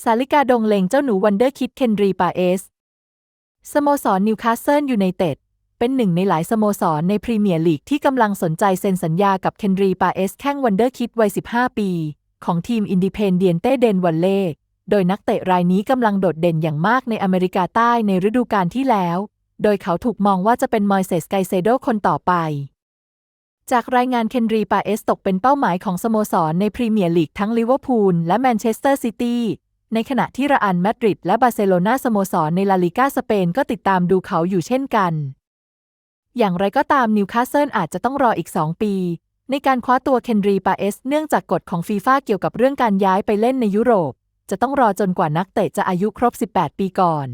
สาลิกาดงเลงเจ้าหนูวันเดอร์คิดเคนรีปาเอส สโมสรนิวคาสเซิลยูไนเต็ด เป็นหนึ่งในหลายสโมสรในพรีเมียร์ลีกที่กำลังสนใจเซ็นสัญญากับเคนรีปาเอสแข้งวันเดอร์คิดวัย 15 ปี ของทีมอินดิเพนเดียนเต้เดนวันเล่ โดยนักเตะรายนี้กำลังโดดเด่นอย่างมากในอเมริกาใต้ในฤดูกาลที่แล้ว โดยเขาถูกมองว่าจะเป็นมอยเซสไกเซโดคนต่อไปจากรายงานเคนรีปาเอสตกเป็นเป้าหมายของสโมสรในพรีเมียร์ลีกทั้งลิเวอร์พูลและแมนเชสเตอร์ซิตี้ ในขณะที่ระอันมาดริดและบาร์เซโลนาสโมสรในลาลิกาสเปนก็ติดตามดูเขาอยู่เช่นกัน อย่างไรก็ตามนิวคาสเซิลอาจจะต้องรออีก 2 ปี ในการคว้าตัวเคนรีปาเอส เนื่องจากกฎของฟีฟ่าเกี่ยวกับเรื่องการย้ายไปเล่นในยุโรป จะต้องรอจนกว่านักเตะจะอายุครบ 18 ปีก่อน